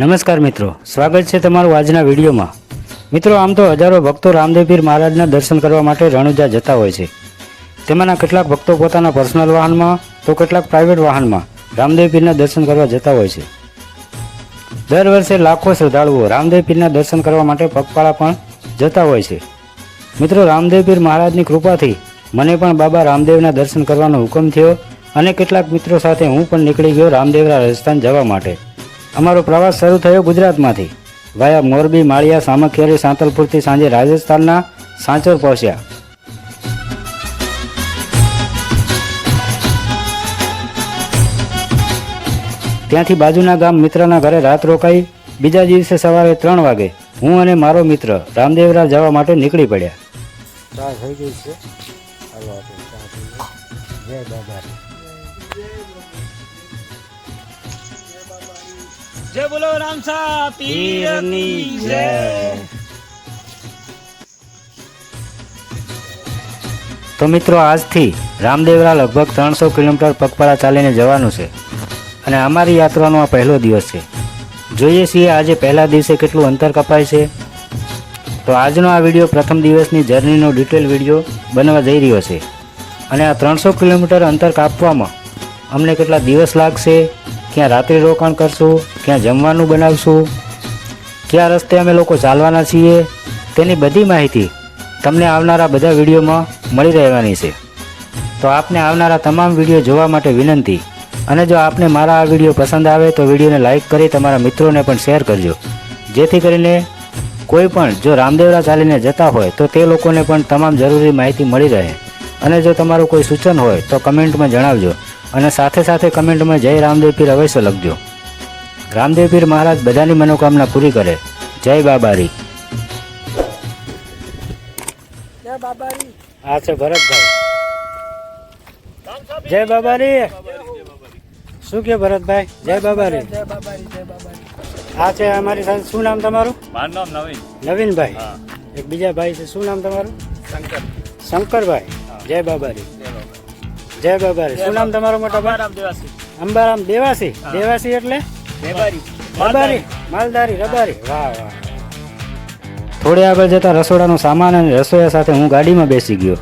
નમસ્કાર મિત્રો, સ્વાગત છે તમારું આજના વિડીયોમાં. મિત્રો, આમ તો હજારો ભક્તો રામદેવ પીર મહારાજના દર્શન કરવા માટે રણુજા જતા હોય છે. તેમાંના કેટલાક ભક્તો પોતાના પર્સનલ વાહનમાં, તો કેટલાક પ્રાઇવેટ વાહનમાં રામદેવ પીરના દર્શન કરવા જતા હોય છે. દર વર્ષે લાખો શ્રદ્ધાળુઓ રામદેવ પીરના દર્શન કરવા માટે પગપાળા પણ જતા હોય છે. મિત્રો, રામદેવ પીર મહારાજની કૃપાથી મને પણ બાબા રામદેવના દર્શન કરવાનો હુકમ થયો અને કેટલાક મિત્રો સાથે હું પણ નીકળી ગયો રામદેવરા રાજસ્થાન જવા માટે. અમારો પ્રવાસ શરૂ થયો ગુજરાતમાંથી. વાયા મોરબી, માળિયા સામખિયારી સાંતલપુરથી સાંજે રાજસ્થાનના સાંચોર પહોંચ્યા. ત્યાંથી બાજુના ગામ મિત્રના ઘરે રાત રોકાઈ બીજા દિવસે સવારે ત્રણ વાગે હું અને મારો મિત્ર રામદેવરા જવા માટે નીકળી પડ્યા. જય બોલો રામસા પીરની જય. તો મિત્રો આજથી રામદેવરા લગભગ ત્રણસો કિલોમીટર પગપાળા ચાલીને જવાનું છે અને અમારી યાત્રાનો આ પહેલો દિવસ છે. જોઈએ છીએ આજે પહેલા દિવસે કેટલું અંતર કપાય છે. તો આજનો આ વીડિયો પ્રથમ દિવસની જર્નીનો ડિટેલ વીડિયો બનવા જઈ રહ્યો છે. અને આ ત્રણસો કિલોમીટર અંતર કાપવામાં અમને કેટલા દિવસ લાગશે ક્યાં રાત્રિ રોકાણ કરશું ક્યાં જમવાનું બનાવશું? કયા રસ્તે અમે લોકો ચાલવાના છીએ? તેની બધી માહિતી તમને આવનારા બધા વિડીયોમાં મળી રહેવાની છે. તો આપને આવનારા તમામ વીડિયો જોવા માટે વિનંતી અને જો આપને મારા આ વીડિયો પસંદ આવે તો વિડીયોને લાઇક કરી તમારા મિત્રોને પણ શેર કરજો. જેથી કરીને કોઈ પણ જો રામદેવરા ચાલીને જતા હોય તો તે લોકોને પણ તમામ જરૂરી માહિતી મળી રહે. અને જો તમારું કોઈ સૂચન હોય તો કમેન્ટમાં જણાવજો અને સાથે સાથે કમેન્ટમાં જય રામદેવ પીર અવશ્ય લખજો. રામદેવ પીર મહારાજ બધાની મનોકામના પૂરી કરે. જય બાબારી. જય બાબારી. આ છે ભરતભાઈ. જય બાબારી. શું કે ભરતભાઈ? જય બાબારી. જય બાબારી જય બાબારી. આ છે અમારી સાથે શું નામ તમારું? મારું નામ નવીન. નવીનભાઈ. એક બીજા ભાઈ છે શું નામ તમારું? શંકર. શંકરભાઈ. જય બાબારી. જય બાબારી. શું નામ તમારું મોટા ભાઈ? દેવાસી. અંબારામ દેવાસી. દેવાસી એટલે? રબારી માલધારી. રબારી. વાહ વાહ થોડે આગળ જતા રસોડાનો સામાન અને રસોઈયા સાથે હું ગાડીમાં બેસી ગયો.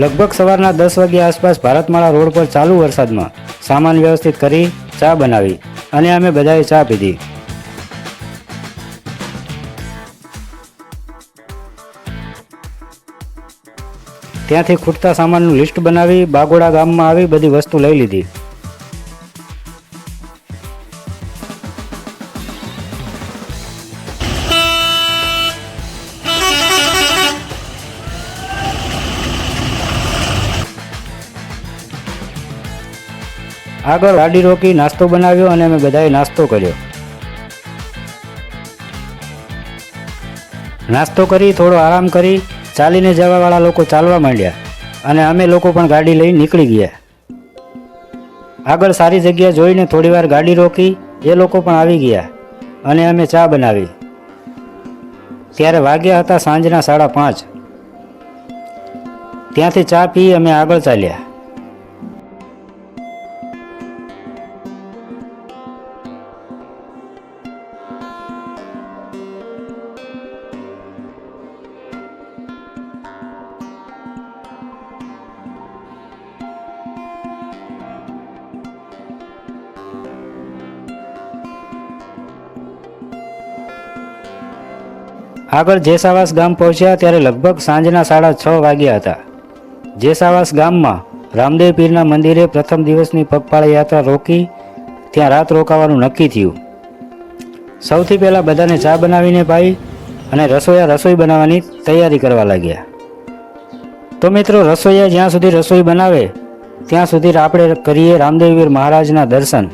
લગભગ સવારના દસ વાગ્યા આસપાસ ભારતમાળા રોડ પર ચાલુ વરસાદમાં સામાન વ્યવસ્થિત કરી ચા બનાવી અને અમે બધાએ ચા પીધી. ત્યાંથી ખૂટતા સામાનનું લિસ્ટ બનાવી બાગોડા ગામમાં આવી બધી વસ્તુ લઈ લીધી. આગળ ગાડી રોકી નાસ્તો બનાવ્યો અને અમે બધાએ નાસ્તો કર્યો. નાસ્તો કરી, થોડો આરામ કરી, ચાલીને જવાવાળા લોકો ચાલવા માંડ્યા અને અમે લોકો પણ ગાડી લઈ નીકળી ગયા. આગળ સારી જગ્યા જોઈને થોડીવાર ગાડી રોકી, એ લોકો પણ આવી ગયા અને અમે ચા બનાવી. ત્યારે વાગ્યા હતા સાંજના સાડા પાંચ. ત્યાંથી ચા પી અમે આગળ ચાલ્યા. આગળ જેસાવાસ ગામ પહોંચ્યા ત્યારે લગભગ સાંજના સાડા છ વાગ્યા હતા. જેસાવાસ ગામમાં રામદેવ પીરના મંદિરે પ્રથમ દિવસની પગપાળા યાત્રા રોકી ત્યાં રાત રોકાવાનું નક્કી થયું. સૌથી પહેલાં બધાને ચા બનાવીને પાઈ અને રસોઈયા રસોઈ બનાવવાની તૈયારી કરવા લાગ્યા. તો મિત્રો રસોઈયા જ્યાં સુધી રસોઈ બનાવે, ત્યાં સુધી આપણે કરીએ રામદેવવીર મહારાજના દર્શન.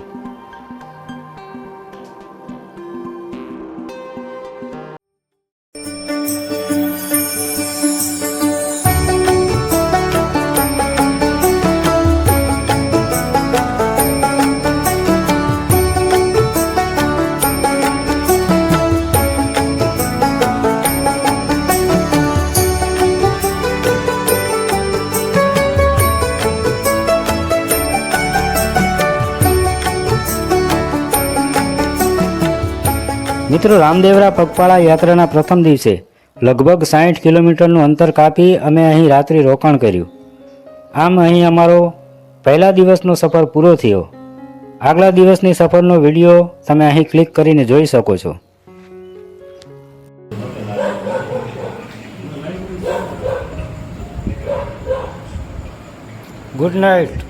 મિત્રો, રામદેવરા પગપાળા યાત્રાના પ્રથમ દિવસે લગભગ સાઠ કિલોમીટરનું અંતર કાપી અમે અહીં રાત્રિ રોકાણ કર્યું. આમ અહીં અમારો પહેલા દિવસનો સફર પૂરો થયો. આગલા દિવસની સફરનો વીડિયો તમે અહીં ક્લિક કરીને જોઈ શકો છો. Good night.